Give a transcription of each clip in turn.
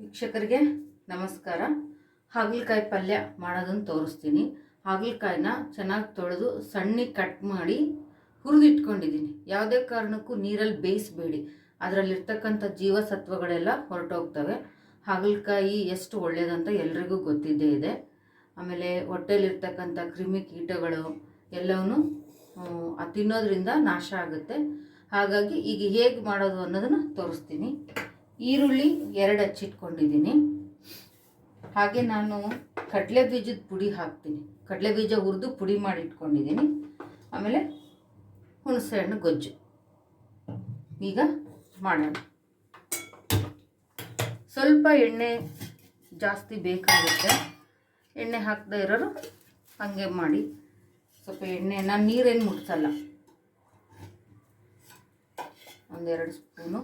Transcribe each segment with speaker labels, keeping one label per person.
Speaker 1: ವೀಕ್ಷಕರಿಗೆ ನಮಸ್ಕಾರ. ಹಾಗಲಕಾಯಿ ಪಲ್ಯ ಮಾಡೋದನ್ನು ತೋರಿಸ್ತೀನಿ. ಹಾಗಲಕಾಯಿನ ಚೆನ್ನಾಗಿ ತೊಳೆದು ಸಣ್ಣಗೆ ಕಟ್ ಮಾಡಿ ಹುರಿದಿಟ್ಕೊಂಡಿದ್ದೀನಿ. ಯಾವುದೇ ಕಾರಣಕ್ಕೂ ನೀರಲ್ಲಿ ಬೇಯಿಸಬೇಡಿ. ಅದರಲ್ಲಿರ್ತಕ್ಕಂಥ ಜೀವಸತ್ವಗಳೆಲ್ಲ ಹೊರಟೋಗ್ತವೆ. ಹಾಗಲಕಾಯಿ ಎಷ್ಟು ಒಳ್ಳೆಯದಂತ ಎಲ್ರಿಗೂ ಗೊತ್ತಿದ್ದೇ ಇದೆ. ಆಮೇಲೆ ಹೊಟ್ಟೆಯಲ್ಲಿರ್ತಕ್ಕಂಥ ಕ್ರಿಮಿ ಕೀಟಗಳು ಎಲ್ಲವೂ ತಿನ್ನೋದ್ರಿಂದ ನಾಶ ಆಗುತ್ತೆ. ಹಾಗಾಗಿ ಈಗ ಹೇಗೆ ಮಾಡೋದು ಅನ್ನೋದನ್ನು ತೋರಿಸ್ತೀನಿ. ಈರುಳ್ಳಿ ಎರಡು ಹಚ್ಚಿಟ್ಕೊಂಡಿದ್ದೀನಿ. ಹಾಗೆ ನಾನು ಕಡಲೆ ಬೀಜದ ಪುಡಿ ಹಾಕ್ತೀನಿ. ಕಡಲೆ ಬೀಜ ಹುರಿದು ಪುಡಿ ಮಾಡಿ ಇಟ್ಕೊಂಡಿದ್ದೀನಿ ಆಮೇಲೆ ಹುಣಸೆ ಹಣ್ಣು ಗೊಜ್ಜು. ಈಗ ಮಾಡೋಣ. ಸ್ವಲ್ಪ ಎಣ್ಣೆ ಜಾಸ್ತಿ ಬೇಕಾಗುತ್ತೆ. ಎಣ್ಣೆ ಹಾಕದೇ ಇರೋರು ಹಾಗೆ ಮಾಡಿ. ಸ್ವಲ್ಪ ಎಣ್ಣೆ ನಾನು ನೀರೇನು ಮುಟ್ಸಲ್ಲ. ಒಂದೆರಡು ಸ್ಪೂನು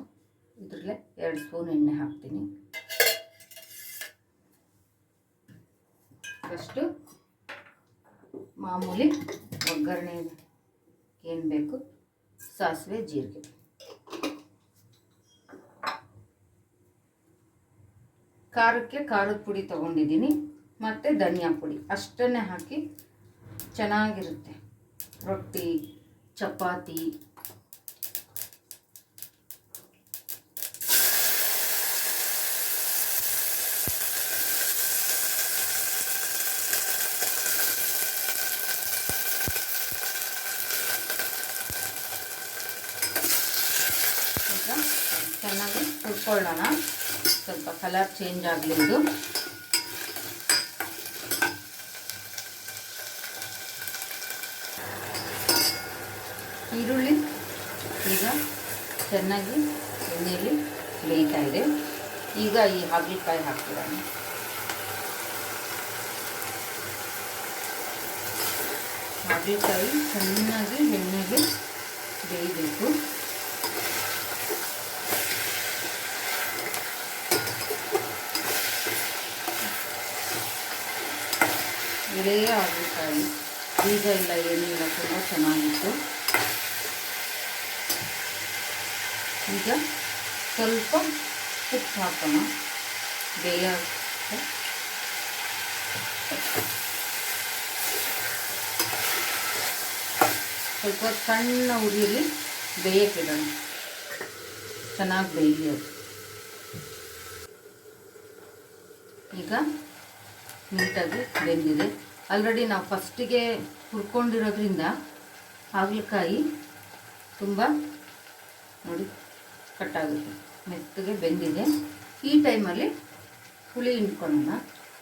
Speaker 1: ಇದ್ರಲ್ಲೇ ಎರಡು ಸ್ಪೂನ್ ಎಣ್ಣೆ ಹಾಕ್ತೀನಿ. ಫಸ್ಟು ಮಾಮೂಲಿ ಒಗ್ಗರಣೆ ಏನು ಬೇಕು? ಸಾಸಿವೆ, ಜೀರಿಗೆ. ಖಾರಕ್ಕೆ ಖಾರದ ಪುಡಿ ತೊಗೊಂಡಿದ್ದೀನಿ, ಮತ್ತು ಧನಿಯಾ ಪುಡಿ. ಅಷ್ಟನ್ನೇ ಹಾಕಿ ಚೆನ್ನಾಗಿರುತ್ತೆ. ರೊಟ್ಟಿ, ಚಪಾತಿ ಈಗ ಚೆನ್ನಾಗಿ ಹುರ್ಕೊಳ್ಳೋಣ ಸ್ವಲ್ಪ ಕಲರ್ ಚೇಂಜ್ ಆಗಲಿ ಇದು ಈರುಳ್ಳಿ ಈಗ ಚೆನ್ನಾಗಿ ಎಣ್ಣೆಯಲ್ಲಿ ಬೇಯ್ತಾ ಇದೆ. ಈಗ ಈ ಹಾಗಲಕಾಯಿ ಹಾಕ್ಬಿಡೋಣ ಹಾಗಲಕಾಯಿ ಚೆನ್ನಾಗಿ ಎಣ್ಣೆಗೆ ಬೇಯಬೇಕು. ಎಳೆಯ ಹಾಗಲಕಾಯಿ ಬೀಜ ಇಲ್ಲ ಏನಿಲ್ಲ ತುಂಬ ಚೆನ್ನಾಗಿತ್ತು. ಈಗ ಸ್ವಲ್ಪ ಉಪ್ಪು ಹಾಕೋಣ. ಬೇಯ ಸ್ವಲ್ಪ ಸಣ್ಣ ಉರಿಯಲ್ಲಿ ಬೇಯಕ್ಕಿಡೋಣ. ಚೆನ್ನಾಗಿ ಬೇಯಲಿ ಅದು. ಈಗ ನೀಟಾಗಿ ಬೆಂದಿದೆ. ಆಲ್ರೆಡಿ ನಾವು ಫಸ್ಟಿಗೆ ಹುರ್ಕೊಂಡಿರೋದ್ರಿಂದ ಹಾಗಲಕಾಯಿ ತುಂಬ ನೋಡಿ ಕಟ್ಟಾಗುತ್ತೆ ಮೆತ್ತಗೆ ಬೆಂದಿದೆ. ಈ ಟೈಮಲ್ಲಿ ಹುಳಿ ಹಿಂಡ್ಕೊಳ್ಳೋಣ.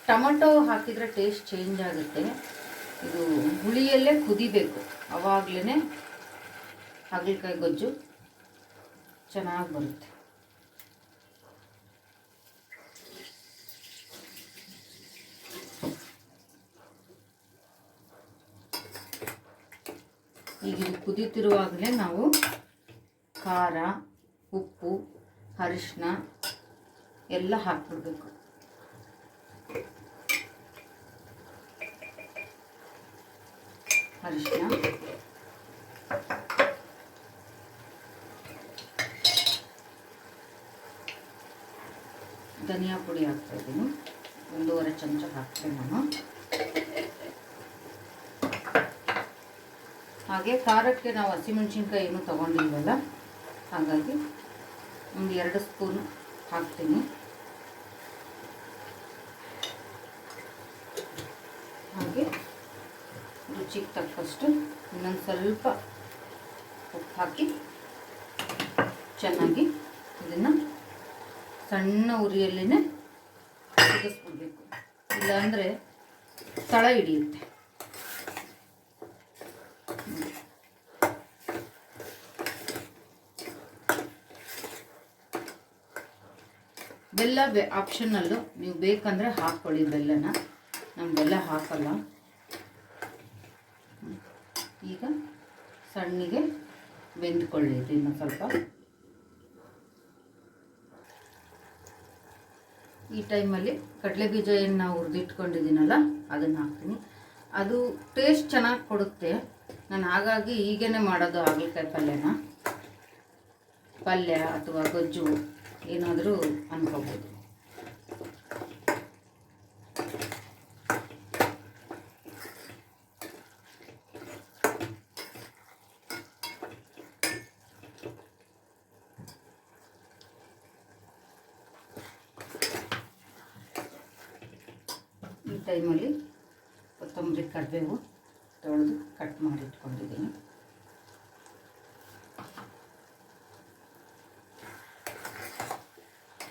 Speaker 1: ಟೊಮೊಟೊ ಹಾಕಿದರೆ ಟೇಸ್ಟ್ ಚೇಂಜ್ ಆಗುತ್ತೆ. ಇದು ಹುಳಿಯಲ್ಲೇ ಕುದಿಬೇಕು. ಅವಾಗಲೇ ಹಾಗಲಕಾಯಿ ಗೊಜ್ಜು ಚೆನ್ನಾಗಿ ಬರುತ್ತೆ. ಈಗ ಇದು ಕುದೀತಿರುವಾಗಲೇ ನಾವು ಖಾರ, ಉಪ್ಪು ಅರಿಶಿನ ಎಲ್ಲ ಹಾಕ್ಬಿಡ್ಬೇಕು. ಅರಿಶಿನ ಧನಿಯಾ ಪುಡಿ ಹಾಕ್ತಾ ಇದ್ದೀನಿ. ಒಂದೂವರೆ ಚಮಚ ಹಾಕ್ತೀನಿ ನಾನು. ಹಾಗೆ ಖಾರಕ್ಕೆ ನಾವು ಹಸಿಮೆಣ್ಸಿನ್ಕಾಯಿ ಏನು ತೊಗೊಂಡಿಲ್ವಲ್ಲ ಹಾಗಾಗಿ ಒಂದು ಎರಡು ಸ್ಪೂನ್ ಹಾಕ್ತೀನಿ. ಹಾಗೆ ರುಚಿಗೆ ತಕ್ಕಷ್ಟು ಇನ್ನೊಂದು ಸ್ವಲ್ಪ ಉಪ್ಪು ಹಾಕಿ ಚೆನ್ನಾಗಿ ಇದನ್ನು ಸಣ್ಣ ಉರಿಯಲ್ಲೇ ಕುದಿಸ್ಬಿಡ್ಬೇಕು ಇಲ್ಲಾಂದರೆ ತಳ ಹಿಡಿಯುತ್ತೆ. ಬೆಲ್ಲ ಬೆ ಆಪ್ಷನಲ್ಲು ನೀವು ಬೇಕಂದರೆ ಹಾಕ್ಕೊಳ್ಳಿ ಬೆಲ್ಲನ. ನಾನು ಬೆಲ್ಲ ಹಾಕಲ್ಲ. ಈಗ ಸಣ್ಣಗೆ ಬೆಂದ್ಕೊಳ್ಳಿ ಇನ್ನು ಸ್ವಲ್ಪ. ಈ ಟೈಮಲ್ಲಿ ಕಡಲೆ ಬೀಜ ಏನು ನಾವು ಹುರಿದಿಟ್ಕೊಂಡಿದ್ದೀನಲ್ಲ, ಅದನ್ನು ಹಾಕ್ತೀನಿ. ಅದು ಟೇಸ್ಟ್ ಚೆನ್ನಾಗಿ ಕೊಡುತ್ತೆ. ನಾನು ಹಾಗಾಗಿ ಈಗೇನೆ ಮಾಡೋದು ಹಾಗಲಕಾಯಿ ಪಲ್ಯನ. ಪಲ್ಯ ಅಥವಾ ಗೊಜ್ಜು. ಏನಾದರೂ ಅಂದ್ಕೋಬೋದು ಟೈಮಲ್ಲಿ ಕೊತ್ತಂಬರಿ ಕರಿಬೇವು ತೊಳೆದು ಕಟ್ ಮಾಡಿಟ್ಕೊಂಡಿದ್ದೀನಿ.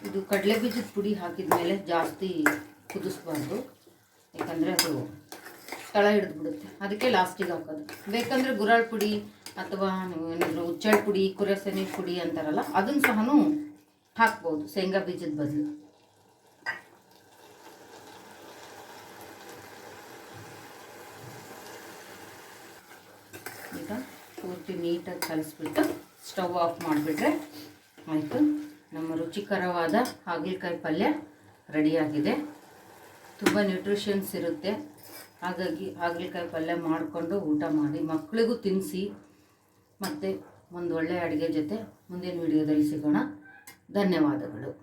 Speaker 1: ಇದು ಕಡಲೆ ಬೀಜದ ಪುಡಿ ಹಾಕಿದ ಮೇಲೆ ಜಾಸ್ತಿ ಕುದಿಸ್ಬಾರ್ದು. ಯಾಕಂದರೆ ಅದು ತಳ ಹಿಡಿದು ಬಿಡುತ್ತೆ ಅದಕ್ಕೆ ಲಾಸ್ಟಿಗೆ ಹಾಕೋದು. ಬೇಕಂದರೆ ಗುರಾಳ್ ಪುಡಿ ಅಥವಾ ಏನಾದರೂ ಉಚ್ಚಾಳ್ ಪುಡಿ ಕುರಸನಿ ಪುಡಿ ಅಂತಾರಲ್ಲ ಅದನ್ನು ಸಹ ಹಾಕ್ಬೋದು, ಶೇಂಗಾ ಬೀಜದ ಬದಲು. ಈಗ ಪೂರ್ತಿ ನೀಟಾಗಿ ಕಲಿಸ್ಬಿಟ್ಟು ಸ್ಟವ್ ಆಫ್ ಮಾಡಿಬಿಟ್ರೆ ಆಯಿತು. ನಮ್ಮ ರುಚಿಕರವಾದ ಹಾಗಲಕಾಯಿ ಪಲ್ಯ ರೆಡಿಯಾಗಿದೆ. ತುಂಬ ನ್ಯೂಟ್ರಿಷನ್ಸ್ ಇರುತ್ತೆ. ಹಾಗಾಗಿ ಹಾಗಲಕಾಯಿ ಪಲ್ಯ ಮಾಡಿಕೊಂಡು ಊಟ ಮಾಡಿ ಮಕ್ಕಳಿಗೂ ತಿನ್ನಿಸಿ. ಮತ್ತು ಒಂದು ಒಳ್ಳೆಯ ಅಡುಗೆ ಜೊತೆ ಮುಂದಿನ ವಿಡಿಯೋದಲ್ಲಿ ಸಿಗೋಣ. ಧನ್ಯವಾದಗಳು.